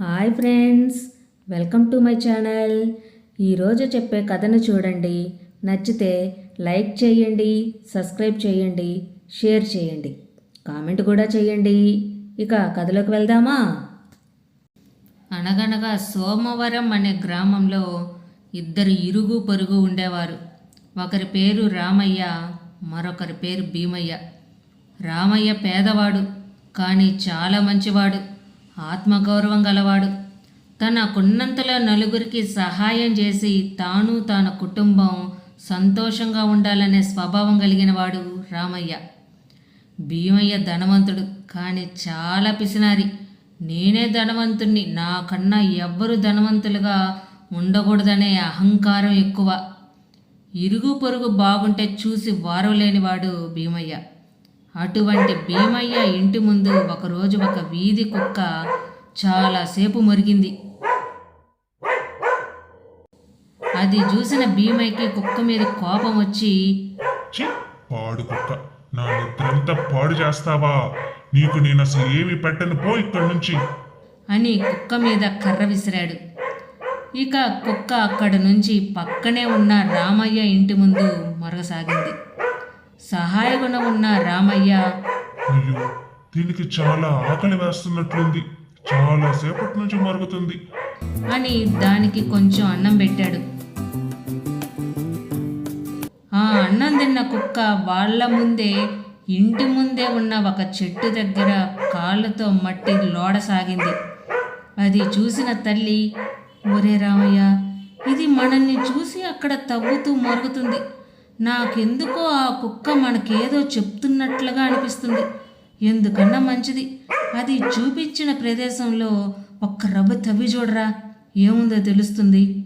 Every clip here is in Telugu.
Hi friends welcome to my channel. ఈరోజు చెప్పే కథను చూడండి. నచ్చితే లైక్ చేయండి సబ్స్క్రైబ్ చేయండి షేర్ చేయండి. కామెంట్ కూడా చేయండి. ఇక కథలోకి వెళ్దామా? అనగనగా సోమవరం అనే గ్రామంలో ఇద్దరు ఇరుగు పొరుగు ఉండేవారు. ఒకరి పేరు రామయ్య మరొకరి పేరు భీమయ్య. రామయ్య పేదవాడు కానీ చాలా మంచివాడు. ఆత్మగౌరవం గలవాడు. తనకున్నంతలో నలుగురికి సహాయం చేసి తాను తన కుటుంబం సంతోషంగా ఉండాలనే స్వభావం కలిగినవాడు రామయ్య. భీమయ్య ధనవంతుడు కానీ చాలా పిసినారి. నేనే ధనవంతుణ్ణి నాకన్నా ఎవ్వరు ధనవంతులుగా ఉండకూడదనే అహంకారం ఎక్కువ. ఇరుగు పొరుగు బాగుంటే చూసి వారవలేనివాడు భీమయ్య. అటువంటి భీమయ్య ఇంటి ముందు ఒకరోజు ఒక వీధి కుక్క చాలాసేపు మురిగింది. అది చూసిన భీమయ్యకి కుక్క మీద కోపం వచ్చి పాడు కుక్క. నా నిద్రంతా పాడు చేస్తావా? నీకు నేను అసలు ఏమి పెట్టను పో ఇక్కడి నుంచి. అని కుక్క మీద కర్ర విసిరాడు. ఇక కుక్క అక్కడి నుంచి పక్కనే ఉన్న రామయ్య ఇంటి ముందు మొరగసాగింది. సహాయగుణం ఉన్న రామయ్య. అయ్యో దీనికి చాలా ఆకలి వేస్తున్నట్లుంది. చాలా సేపటి నుంచి మరుగుతుంది. అని దానికి కొంచెం అన్నం పెట్టాడు. ఆ అన్నం తిన్న కుక్క వాళ్ళ ముందే ఇంటి ముందే ఉన్న ఒక చెట్టు దగ్గర కాళ్ళతో మట్టి లోడసాగింది. అది చూసిన తల్లి ఒరే రామయ్య ఇది మనల్ని చూసి అక్కడ తవ్వుతూ మరుగుతుంది. నాకెందుకో ఆ కుక్క మనకేదో చెప్తున్నట్లుగా అనిపిస్తుంది. ఎందుకన్నా మంచిది? అది చూపించిన ప్రదేశంలో ఒక్క రవ్వ తవ్వి చూడరా? ఏముందో తెలుస్తుంది.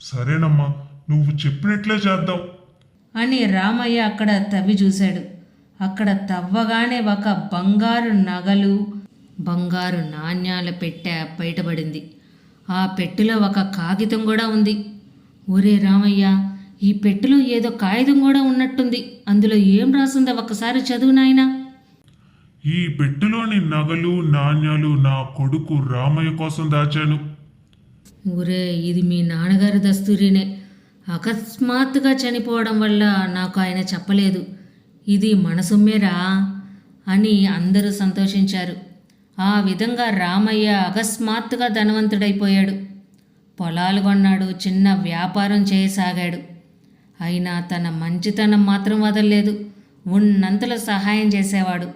సరేనమ్మా నువ్వు చెప్పినట్లే చేద్దాం. అని రామయ్య అక్కడ తవ్వి చూశాడు. అక్కడ తవ్వగానే ఒక బంగారు నగలు బంగారు నాణ్యాల పెట్టె బయటపడింది. ఆ పెట్టెలో ఒక కాగితం కూడా ఉంది. ఒరే రామయ్య ఈ పెట్టెలో ఏదో కాగితం కూడా ఉన్నట్టుంది. అందులో ఏం రాసిందో ఒక్కసారి చదువు నాయనా. ఈ పెట్టెలోని నగలు నాణ్యాలు నా కొడుకు రామయ్య కోసం దాచాను. ఊరే ఇది మీ నాన్నగారి దస్తూరినే. అకస్మాత్తుగా చనిపోవడం వల్ల నాకు ఆయన చెప్పలేదు. ఇది మన సొమ్మేరా అని అందరూ సంతోషించారు. ఆ విధంగా రామయ్య అకస్మాత్తుగా ధనవంతుడైపోయాడు. పొలాలు కొన్నాడు చిన్న వ్యాపారం చేయసాగాడు. అయినా తన మంచితనం మాత్రం వదలలేదు. ఉన్నంతలో సహాయం చేసేవాడు.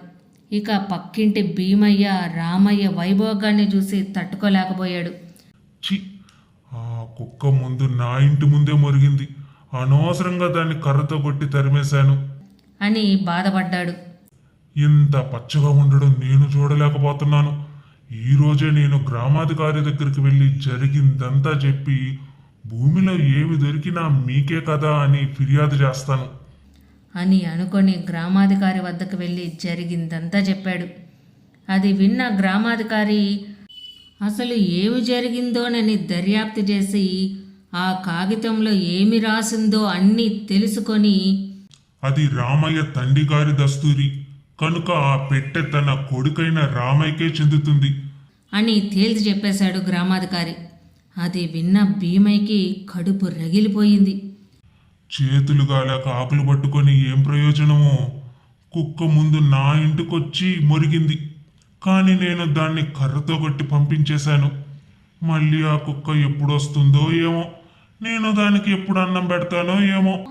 ఇక పక్కింటి భీమయ్య రామయ్య వైభోగాన్ని చూసి తట్టుకోలేకపోయాడు. ఆ కుక్క ముందు నా ఇంటి ముందే మురిగింది. అనవసరంగా దాన్ని కర్రతో కొట్టి తరిమేశాను. అని బాధపడ్డాడు. ఇంత పచ్చగా ఉండడం నేను చూడలేకపోతున్నాను. ఈ రోజే నేను గ్రామాధికారి దగ్గరికి వెళ్ళి జరిగిందంతా చెప్పి భూమిలో ఏమి దొరికినా మీకే కదా అని ఫిర్యాదు చేస్తాను. అని అనుకొని గ్రామాధికారి వద్దకు వెళ్ళి జరిగిందంతా చెప్పాడు. అది విన్న గ్రామాధికారి అసలు ఏమి జరిగిందోనని దర్యాప్తు చేసి ఆ కాగితంలో ఏమి రాసిందో అన్నీ తెలుసుకొని అది రామయ్య తండ్రి గారి దస్తూరి. కనుక ఆ పెట్టె తన కొడుకైన రామయ్యకే చెందుతుంది. అని తేల్చి చెప్పేశాడు గ్రామాధికారి. అది విన్న భీమయ్యకి కడుపు రగిలిపోయింది. చేతులు గాలేక ఆకులు పట్టుకొని ఏం ప్రయోజనమో? కుక్క ముందు నా ఇంటికొచ్చి మొరిగింది. కానీ నేను దాన్ని కర్రతో కొట్టి పంపించేశాను. మళ్ళీ ఆ కుక్క ఎప్పుడు వస్తుందో ఏమో? నేను దానికి ఎప్పుడు అన్నం పెడతానో ఏమో?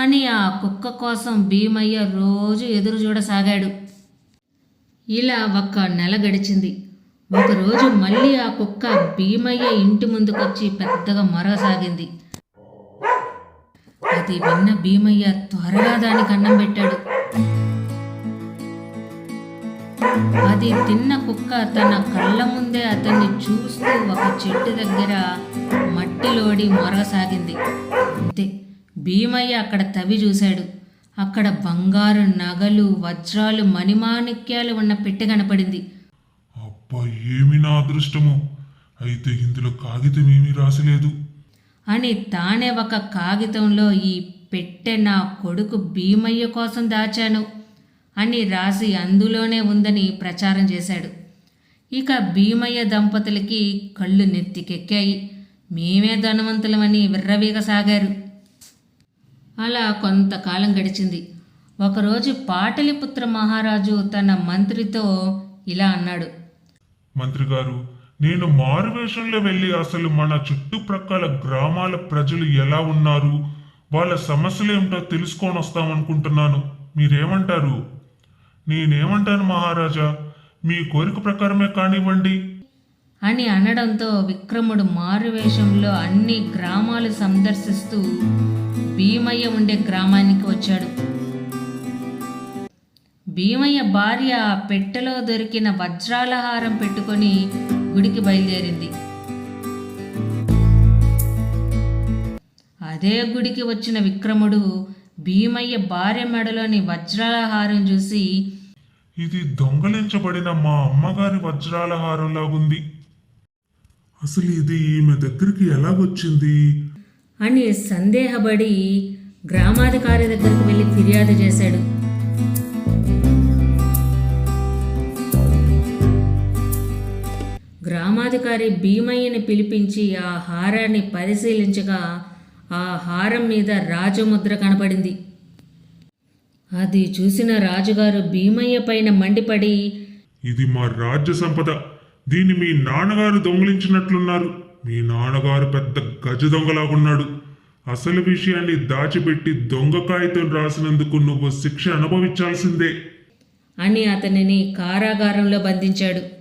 అని ఆ కుక్క కోసం భీమయ్య రోజు ఎదురు చూడసాగాడు ఇలా ఒక్క నెల గడిచింది. ఒకరోజు మళ్ళీ ఆ కుక్క భీమయ్య ఇంటి ముందుకొచ్చి పెద్దగా మరగసాగింది అది విన్న భీమయ్య త్వరగా దానికి అన్నం పెట్టాడు. అది తిన్న కుక్క తన కళ్ళ ముందే అతన్ని చూస్తూ ఒక చెట్టు దగ్గర మట్టిలోడి మొరగసాగింది అంతే భీమయ్య అక్కడ తవి చూశాడు. అక్కడ బంగారు నగలు వజ్రాలు మణిమాణిక్యాలు ఉన్న పెట్టె కనపడింది. అబ్బా ఏమి నా అదృష్టము. అయితే ఇందులో కాగితం ఏమీ రాసలేదు. అని తానే ఒక కాగితంలో ఈ పెట్టె నా కొడుకు భీమయ్య కోసం దాచాను అని రాసి అందులోనే ఉందని ప్రచారం చేశాడు. ఇక భీమయ్య దంపతులకి కళ్ళు నెత్తికెక్కాయి. మేమే ధనవంతులమని విర్రవీగసాగారు అలా కొంతకాలం గడిచింది. ఒకరోజు పాటలిపుత్ర మహారాజు తన మంత్రితో ఇలా అన్నాడు. మంత్రి గారు నేను మారువేషంలో వెళ్ళి అసలు మన చుట్టుప్రక్కల గ్రామాల ప్రజలు ఎలా ఉన్నారు వాళ్ళ సమస్యలు ఏమిటో తెలుసుకొని వస్తామనుకుంటున్నాను మీరేమంటారు? నేనేమంటాను మహారాజా? మీ కోరిక ప్రకారమే కానివ్వండి. అని అనడంతో విక్రముడు మారువేషంలో అన్ని గ్రామాలు సందర్శిస్తూ భీమయ్య ఉండే గ్రామానికి వచ్చాడు. భీమయ్య భార్య పెట్టెలో దొరికిన వజ్రాల హారం పెట్టుకొని గుడికి బయలుదేరింది. అదే గుడికి వచ్చిన విక్రముడు భీమయ్య భార్య మెడలోని వజ్రాల హారం చూసి ఇది దొంగలించబడిన మా అమ్మగారి వజ్రాల హారంలాగుంది అసలు ఇది ఈమె దగ్గరికి ఎలాగొచ్చింది? అని సందేహపడి గ్రామాధికారి దగ్గరికి వెళ్ళి ఫిర్యాదు చేశాడు. గ్రామాధికారి భీమయ్యని పిలిపించి ఆ హారాన్ని పరిశీలించగా ఆ హారం మీద రాజముద్ర కనపడింది. అది చూసిన రాజుగారు భీమయ్య పైన మండిపడి ఇది మా రాజ్య సంపద. దీన్ని మీ నాన్నగారు దొంగిలించినట్లున్నారు. మీ నాన్నగారు పెద్ద గజ దొంగలాగున్నాడు. అసలు విషయాన్ని దాచిపెట్టి దొంగ కాగితం రాసినందుకు నువ్వు శిక్ష అనుభవించాల్సిందే. అని అతనిని కారాగారంలో బంధించాడు.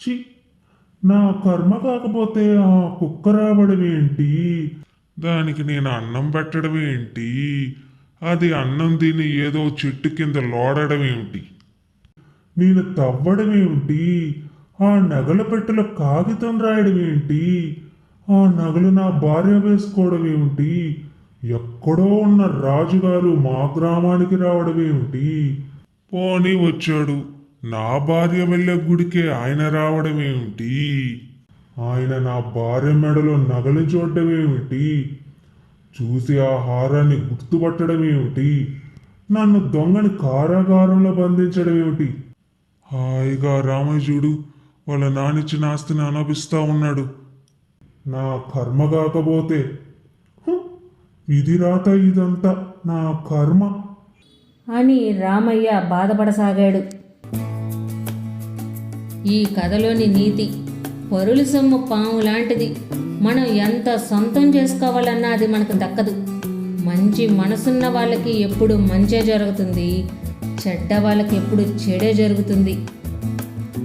చి నా కర్మ కాకపోతే ఆ కుక్క రావడం ఏంటి? దానికి నేను అన్నం పెట్టడం ఏంటి? అది అన్నం తిని ఏదో చెట్టు కింద లోడడం ఏమిటి నేను తవ్వడం ఏమిటి ఆ నగల పెట్టెలో కాగితం రాయడం ఏంటి? ఆ నగలు నా భార్య వేసుకోవడం ఏమిటి ఎక్కడో ఉన్న రాజుగారు మా గ్రామానికి రావడం ఏమిటి పోనీ వచ్చాడు. నా భార్య వెళ్ళే గుడికే ఆయన రావడం ఏమిటి? ఆయన నా భార్య మెడలో నగలు చూడడం ఏమిటి? చూసి ఆ హారాన్ని గుర్తుపట్టడం ఏమిటి? నన్ను దొంగని కారాగారంలో బంధించడం ఏమిటి? హాయిగా రామయ్యుడు వాళ్ళ నానిచ్చిన ఆస్తిని అనుభవిస్తా ఉన్నాడు. నా కర్మ కాకపోతే హు, ఇది రాత ఇదంతా నా కర్మ. అని రామయ్య బాధపడసాగాడు. ఈ కథలోని నీతి పరుల సొమ్ము పాము లాంటిది. మనం ఎంత సొంతం చేసుకోవాలన్నా అది మనకు దక్కదు. మంచి మనసున్న వాళ్ళకి ఎప్పుడు మంచే జరుగుతుంది. చెడ్డ వాళ్ళకి ఎప్పుడు చెడే జరుగుతుంది.